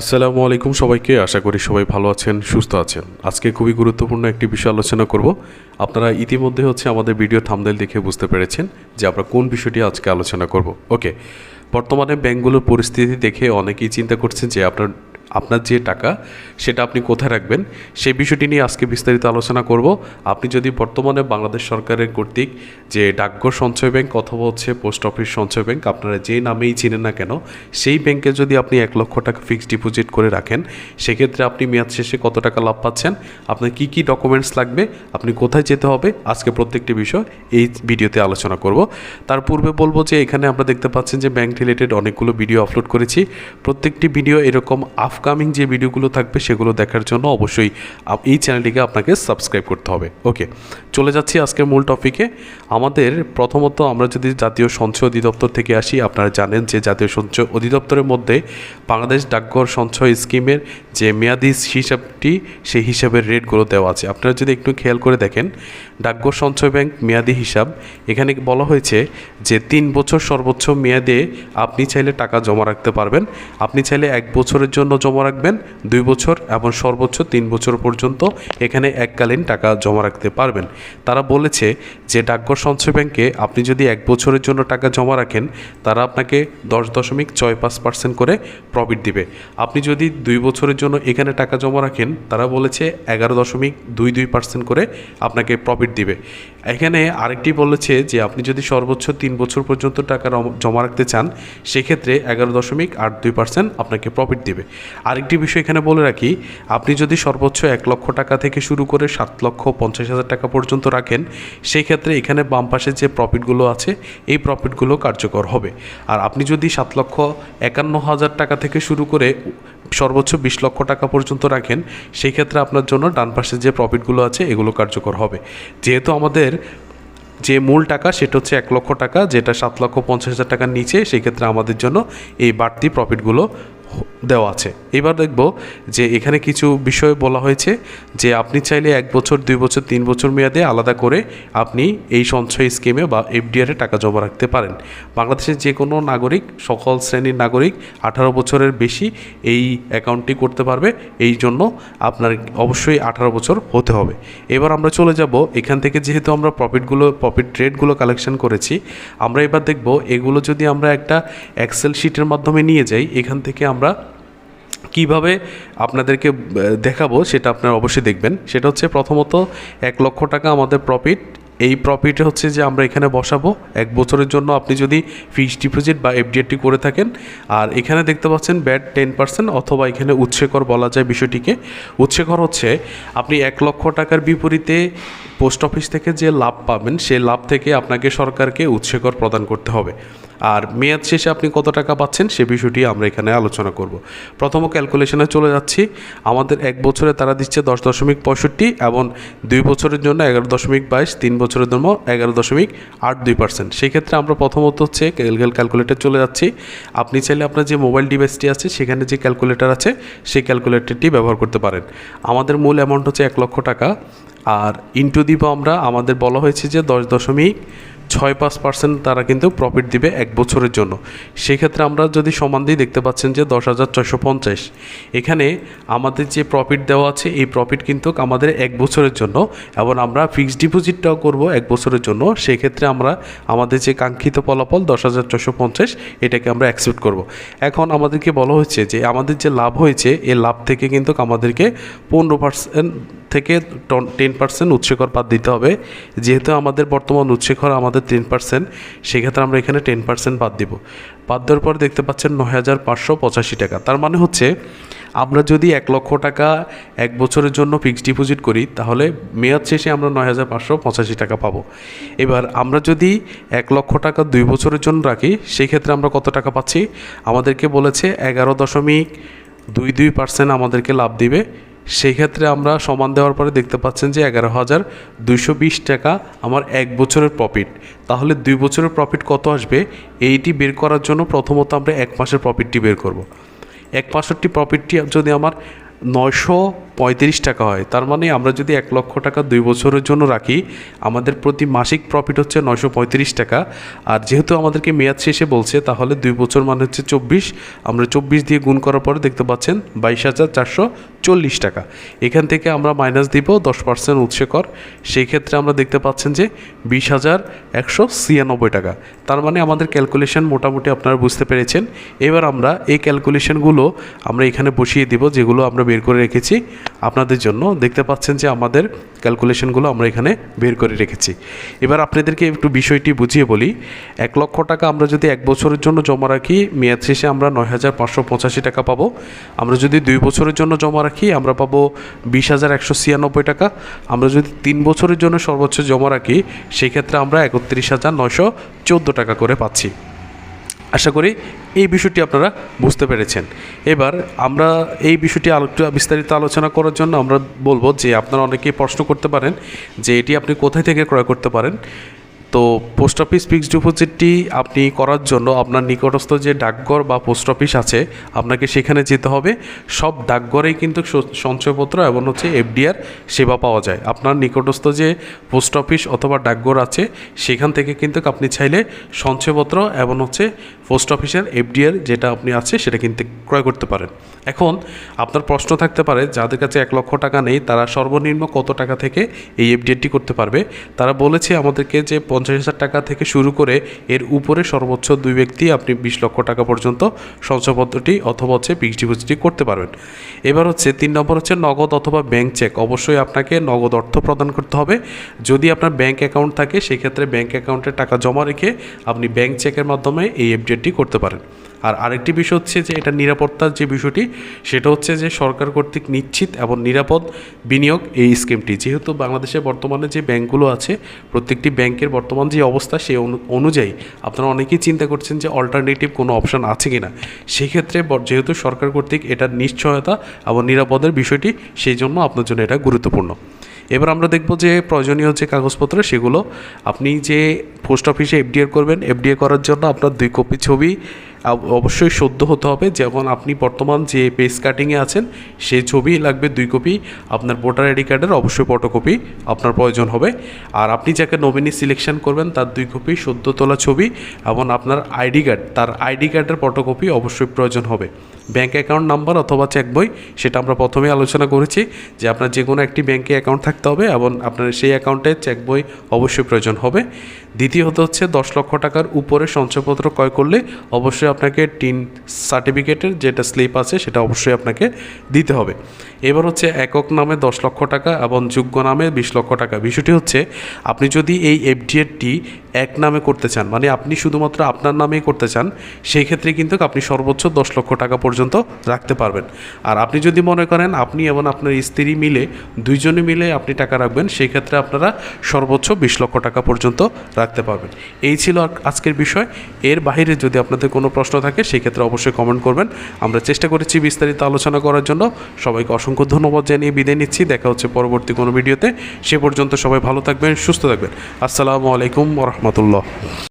আসসালামু আলাইকুম সবাইকে। আশা করি সবাই ভালো আছেন, সুস্থ আছেন। আজকে খুবই গুরুত্বপূর্ণ একটি বিষয় আলোচনা করব। আপনারা ইতিমধ্যে হচ্ছে আমাদের ভিডিও থামদেল দেখে বুঝতে পেরেছেন যে আমরা কোন বিষয়টি আজকে আলোচনা করব। ওকে, বর্তমানে ব্যাংকগুলোর পরিস্থিতি দেখে অনেকেই চিন্তা করছেন যে আপনার আপনার যে টাকা, সেটা আপনি কোথায় রাখবেন, সেই বিষয়টি নিয়ে আজকে বিস্তারিত আলোচনা করব। আপনি যদি বর্তমানে বাংলাদেশ সরকারের কর্তৃক যে ডাকঘর সঞ্চয় ব্যাংক অথবা হচ্ছে পোস্ট অফিস সঞ্চয় ব্যাংক, আপনারা যে নামেই চিনেন না কেন, সেই ব্যাংকে যদি আপনি এক লক্ষ টাকা ফিক্সড ডিপোজিট করে রাখেন, সেক্ষেত্রে আপনি মেয়াদ শেষে কত টাকা লাভ পাচ্ছেন, আপনার কি কি ডকুমেন্টস লাগবে, আপনি কোথায় যেতে হবে, আজকে প্রত্যেকটি বিষয় এই ভিডিওতে আলোচনা করব। তার পূর্বে বলব যে এখানে আমরা দেখতে পাচ্ছেন যে ব্যাংক রিলেটেড অনেকগুলো ভিডিও আপলোড করেছি। প্রত্যেকটি ভিডিও এরকম আপকামিং যে ভিডিওগুলো থাকবে সেগুলো দেখার জন্য অবশ্যই এই চ্যানেলটিকে আপনাকে সাবস্ক্রাইব করতে হবে। ওকে চলে যাচ্ছি আজকের মূল টপিকে আমাদের প্রথমত আমরা যদি জাতীয় সঞ্চয় অধিদপ্তর থেকে আসি, আপনারা জানেন যে জাতীয় সঞ্চয় অধিদপ্তরের মধ্যে বাংলাদেশ ডাকঘর সঞ্চয় স্কিমের যে মেয়াদি হিসাবটি সেই হিসাবের রেটগুলো দেওয়া আছে। আপনারা যদি একটু খেয়াল করে দেখেন, ডাকঘর সঞ্চয় ব্যাংক মেয়াদি হিসাব, এখানে বলা হয়েছে যে তিন বছর সর্বোচ্চ মেয়াদে আপনি চাইলে টাকা জমা রাখতে পারবেন। আপনি চাইলে এক বছরের জন্য জমা রাখবেন, দুই বছর এবং সর্বোচ্চ তিন বছর পর্যন্ত এখানে এককালীন টাকা জমা রাখতে পারবেন। তারা বলেছে যে ডাকঘর সঞ্চয় ব্যাংকে আপনি যদি এক বছরের জন্য টাকা জমা রাখেন, তারা আপনাকে দশ দশমিক ছয় পাঁচ পার্সেন্ট করে প্রফিট দিবে। আপনি যদি দুই বছরের জন্য এখানে টাকা জমা রাখেন, তারা বলেছে এগারো দশমিক দুই দুই পার্সেন্ট করে আপনাকে প্রফিট দিবে। এখানে আরেকটি বলেছে যে আপনি যদি সর্বোচ্চ তিন বছর পর্যন্ত টাকা জমা রাখতে চান, সেক্ষেত্রে এগারো দশমিক আট দুই পার্সেন্ট আপনাকে প্রফিট দিবে। আরেকটি বিষয় এখানে বলে রাখি, আপনি যদি সর্বোচ্চ এক লক্ষ টাকা থেকে শুরু করে সাত লক্ষ পঞ্চাশ হাজার টাকা পর্যন্ত রাখেন সেই ক্ষেত্রে এখানে বাম পাশে যে প্রফিটগুলো আছে, এই প্রফিটগুলো কার্যকর হবে। আর আপনি যদি সাত লক্ষ একান্ন হাজার টাকা থেকে শুরু করে সর্বোচ্চ বিশ লক্ষ টাকা পর্যন্ত রাখেন সেই ক্ষেত্রে আপনার জন্য ডান পাশে যে প্রফিটগুলো আছে, এগুলো কার্যকর হবে। যেহেতু আমাদের যে মূল টাকা, সেটা হচ্ছে এক লক্ষ টাকা, যেটা সাত লক্ষ পঞ্চাশ হাজার টাকার নিচে সেই ক্ষেত্রে আমাদের জন্য এই বাড়তি প্রফিটগুলো দেওয়া আছে। এবার দেখব যে এখানে কিছু বিষয় বলা হয়েছে যে আপনি চাইলে এক বছর, দুই বছর, তিন বছর মেয়াদে আলাদা করে আপনি এই সঞ্চয় স্কিমে বা এফডিআরে টাকা জমা রাখতে পারেন। বাংলাদেশের যে কোনো নাগরিক, সকল শ্রেণির নাগরিক আঠারো বছরের বেশি এই অ্যাকাউন্টটি করতে পারবে। এই জন্য আপনার অবশ্যই আঠারো বছর হতে হবে। এবার আমরা চলে যাব এখান থেকে যেহেতু আমরা প্রফিটগুলো, প্রফিট ট্রেডগুলো কালেকশন করেছি, আমরা এবার দেখব এগুলো যদি আমরা একটা এক্সেল শিটের মাধ্যমে নিয়ে যাই, এখান থেকে আমরা কীভাবে আপনাদেরকে দেখাবো সেটা আপনারা অবশ্যই দেখবেন। সেটা হচ্ছে প্রথমত এক লক্ষ টাকা আমাদের প্রফিট এই প্রফিটে হচ্ছে যে আমরা এখানে বসাবো এক বছরের জন্য আপনি যদি ফিক্সড ডিপোজিট বা এফডিআরটি করে থাকেন, আর এখানে দেখতে পাচ্ছেন ব্যাট টেন পার্সেন্ট অথবা এখানে উৎসেকর বলা যায় বিষয়টিকে। উৎসেকর হচ্ছে আপনি এক লক্ষ টাকার বিপরীতে পোস্ট অফিস থেকে যে লাভ পাবেন, সেই লাভ থেকে আপনাকে সরকারকে উৎসেকর প্রদান করতে হবে। আর মেয়াদ শেষে আপনি কত টাকা পাচ্ছেন, সে বিষয়টি আমরা এখানে আলোচনা করব। প্রথম ক্যালকুলেশনে চলে যাচ্ছি। আমাদের এক বছরে তারা দিচ্ছে দশ দশমিক পঁয়ষট্টি এবং দুই বছরের জন্য এগারো দশমিক বাইশ, তিন বছরের জন্য এগারো দশমিক আট দুই পার্সেন্ট সেক্ষেত্রে আমরা প্রথমত হচ্ছে ক্যালকুলেট ক্যালকুলেটর চলে যাচ্ছি। আপনি চাইলে আপনার যে মোবাইল ডিভাইসটি আছে, সেখানে যে ক্যালকুলেটর আছে, সেই ক্যালকুলেটরটি ব্যবহার করতে পারেন। আমাদের মূল অ্যামাউন্ট হচ্ছে এক লক্ষ টাকা। আর ইন্টু দিব আমরা আমাদের বলা হয়েছে যে দশ দশমিক ছয় পাঁচ পার্সেন্ট তারা কিন্তু প্রফিট দিবে এক বছরের জন্য। সেক্ষেত্রে আমরা যদি সমান দিয়ে দেখতে পাচ্ছেন যে দশ হাজার ছয়শো পঞ্চাশ। এখানে আমাদের যে প্রফিট দেওয়া আছে, এই প্রফিট কিন্তু আমাদের এক বছরের জন্য এবং আমরা ফিক্সড ডিপোজিটটাও করব এক বছরের জন্য। সেক্ষেত্রে আমরা আমাদের যে কাঙ্ক্ষিত ফলাফল দশ হাজার ছশো পঞ্চাশ, এটাকে আমরা অ্যাকসেপ্ট করব। এখন আমাদেরকে বলা হচ্ছে যে, আমাদের যে লাভ হয়েছে, এই লাভ থেকে কিন্তু আমাদেরকে পনেরো পার্সেন্ট থেকে টেন পার্সেন্ট উৎসেকর বাদ দিতে হবে। যেহেতু আমাদের বর্তমান উৎসেকর আমাদের টেন পার্সেন্ট সেক্ষেত্রে আমরা এখানে টেন পার্সেন্ট বাদ দিব। বাদ দেওয়ার পর দেখতে পাচ্ছেন নয় হাজার পাঁচশো পঁচাশি টাকা। তার মানে হচ্ছে, আমরা যদি এক লক্ষ টাকা এক বছরের জন্য ফিক্সড ডিপোজিট করি, তাহলে মেয়াদ শেষে আমরা নয় হাজার পাঁচশো পঁচাশি টাকা পাবো। এবার আমরা যদি এক লক্ষ টাকা দুই বছরের জন্য রাখি সেই ক্ষেত্রে আমরা কত টাকা পাচ্ছি? আমাদেরকে বলেছে এগারো দশমিক দুই দুই পার্সেন্ট আমাদেরকে লাভ দিবে। সেই ক্ষেত্রে আমরা সমান দেওয়ার পরে দেখতে পাচ্ছেন যে এগারো হাজার দুশো বিশ টাকা আমার এক বছরের প্রফিট তাহলে দুই বছরের প্রফিট কত আসবে? এইটি বের করার জন্য প্রথমত আমরা এক মাসের প্রফিটটি বের করব। এক মাসেরটি প্রফিটটি যদি আমার নয়শো পঁয়ত্রিশ টাকা হয়। তার মানে আমরা যদি এক লক্ষ টাকা দুই বছরের জন্য রাখি, আমাদের প্রতি মাসিক প্রফিট হচ্ছে নয়শো পঁয়ত্রিশ টাকা। আর যেহেতু আমাদেরকে মেয়াদ শেষে বলছে, তাহলে দুই বছর মানে হচ্ছে চব্বিশ। আমরা চব্বিশ দিয়ে গুণ করার পরে দেখতে পাচ্ছেন বাইশ হাজার চারশো চল্লিশ টাকা। এখান থেকে আমরা মাইনাস দিব দশ পার্সেন্ট উৎসে কর সেই ক্ষেত্রে আমরা দেখতে পাচ্ছেন যে বিশ হাজার একশো ছিয়ানব্বই টাকা। তার মানে আমাদের ক্যালকুলেশন মোটামুটি আপনারা বুঝতে পেরেছেন। এবার আমরা এই ক্যালকুলেশনগুলো আমরা এখানে বসিয়ে দিব, যেগুলো আমরা বের করে রেখেছি। আপনাদের জন্য দেখতে পাচ্ছেন যে আমাদের ক্যালকুলেশনগুলো আমরা এখানে বের করে রেখেছি। এবার আপনাদেরকে একটু বিষয়টি বুঝিয়ে বলি। এক লক্ষ টাকা আমরা যদি এক বছরের জন্য জমা রাখি, মেয়াদ শেষে আমরা নয় হাজার পাঁচশো পঁচাশি টাকা পাবো। আমরা যদি দুই বছরের জন্য জমা রাখি, আমরা পাবো বিশ হাজার একশো ছিয়ানব্বই টাকা। আমরা যদি তিন বছরের জন্য সর্বোচ্চ জমা রাখি, সেক্ষেত্রে আমরা একত্রিশ হাজার নয়শো চোদ্দ টাকা করে পাচ্ছি। আশা করি এই বিষয়টি আপনারা বুঝতে পেরেছেন। এবার আমরা এই বিষয়টি আলো বিস্তারিত আলোচনা করার জন্য আমরা বলব যে আপনারা অনেকেই প্রশ্ন করতে পারেন যে এটি আপনি কোথায় থেকে ক্রয় করতে পারেন। তো পোস্ট অফিস ফিক্সড ডিপোজিটটি আপনি করার জন্য আপনার নিকটস্থ যে ডাকঘর বা পোস্ট অফিস আছে, আপনাকে সেখানে যেতে হবে। সব ডাকঘরেই কিন্তু সঞ্চয়পত্র এবং হচ্ছে এফডিআর সেবা পাওয়া যায়। আপনার নিকটস্থ যে পোস্ট অফিস অথবা ডাকঘর আছে, সেখান থেকে কিন্তু আপনি চাইলে সঞ্চয়পত্র এবং হচ্ছে পোস্ট অফিসের এফডিআর যেটা আপনি আছে, সেটা কিন্তু ক্রয় করতে পারেন। এখন আপনার প্রশ্ন থাকতে পারে, যাদের কাছে এক লক্ষ টাকা নেই, তারা সর্বনিম্ন কত টাকা থেকে এই এফডিআরটি করতে পারবে? তারা বলেছে আমাদেরকে যে পঞ্চাশ হাজার টাকা থেকে শুরু করে এর উপরে সর্বোচ্চ দুই ব্যক্তি আপনি বিশ লক্ষ টাকা পর্যন্ত সঞ্চয়পত্রটি অথবা হচ্ছে ফিক্সড ডিপোজিটটি করতে পারবেন। এবার হচ্ছে তিন নম্বর হচ্ছে নগদ অথবা ব্যাঙ্ক চেক। অবশ্যই আপনাকে নগদ অর্থ প্রদান করতে হবে। যদি আপনার ব্যাঙ্ক অ্যাকাউন্ট থাকে, সেক্ষেত্রে ব্যাঙ্ক অ্যাকাউন্টে টাকা জমা রেখে আপনি ব্যাঙ্ক চেকের মাধ্যমে এই এফডিআরটি করতে পারেন। আর আরেকটি বিষয় হচ্ছে যে এটা নিরাপত্তার যে বিষয়টি, সেটা হচ্ছে যে সরকার কর্তৃক নিশ্চিত এবং নিরাপদ বিনিয়োগ এই স্কিমটি। যেহেতু বাংলাদেশে বর্তমানে যে ব্যাংকগুলো আছে, প্রত্যেকটি ব্যাংকের বর্তমান যে অবস্থা সেই অনু- অনুযায়ী আপনারা অনেকেই চিন্তা করছেন যে অল্টারনেটিভ কোনো অপশন আছে কি না সেক্ষেত্রে যেহেতু সরকার কর্তৃক এটার নিশ্চয়তা এবং নিরাপদের বিষয়টি, সেই জন্য আপনার জন্য এটা গুরুত্বপূর্ণ। এবার আমরা দেখব যে প্রয়োজনীয় যে কাগজপত্র, সেগুলো আপনি যে পোস্ট অফিসে এফডিআর করবেন এফডিএ করার জন্য আপনার দুই কপি ছবি অবশ্যই সদ্য হতে হবে। যেমন আপনি বর্তমান যে পেস কাটিংয়ে আছেন সেই ছবি লাগবে দুই কপি আপনার ভোটার আইডি কার্ডের অবশ্যই ফটোকপি আপনার প্রয়োজন হবে। আর আপনি যাকে নমিনি সিলেকশন করবেন, তার দুই কপি সদ্য তোলা ছবি এবং আপনার আইডি কার্ড, তার আইডি কার্ডের ফটোকপি অবশ্যই প্রয়োজন হবে। ব্যাঙ্ক অ্যাকাউন্ট নাম্বার অথবা চেক বই, সেটা আমরা প্রথমে আলোচনা করেছি যে আপনার যে কোনো একটি ব্যাঙ্কে অ্যাকাউন্ট থাকতে হবে এবং আপনার সেই অ্যাকাউন্টে চেক বই অবশ্যই প্রয়োজন হবে। দ্বিতীয়ত হচ্ছে দশ লক্ষ টাকার উপরে সঞ্চয়পত্র ক্রয় করলে অবশ্যই আপনাকে টিন সার্টিফিকেটের যেটা স্লিপ আছে, সেটা অবশ্যই আপনাকে দিতে হবে। এবার হচ্ছে একক নামে দশ লক্ষ টাকা এবং যোগ্য নামে বিশ লক্ষ টাকা। বিষয়টি হচ্ছে আপনি যদি এই এফডিএরটি এক নামে করতে চান মানে আপনি শুধুমাত্র আপনার নামেই করতে চান, সেই ক্ষেত্রে কিন্তু আপনি সর্বোচ্চ দশ লক্ষ টাকা রাখতে পারবেন। আর আপনি যদি মনে করেন আপনি এবং আপনার স্ত্রী মিলে, দুইজনে মিলে আপনি টাকা রাখবেন, সেই ক্ষেত্রে আপনারা সর্বোচ্চ বিশ লক্ষ টাকা পর্যন্ত রাখতে পারবেন। এই ছিল আজকের বিষয়। এর বাইরে যদি আপনাদের কোনো প্রশ্ন থাকে, সেই ক্ষেত্রে অবশ্যই কমেন্ট করবেন। আমরা চেষ্টা করেছি বিস্তারিত আলোচনা করার জন্য। সবাইকে অসংখ্য ধন্যবাদ জানিয়ে বিদায় নিচ্ছি। দেখা হচ্ছে পরবর্তী কোনো ভিডিওতে। সে পর্যন্ত সবাই ভালো থাকবেন, সুস্থ থাকবেন। আসসালামু আলাইকুম রহমতুল্লাহ।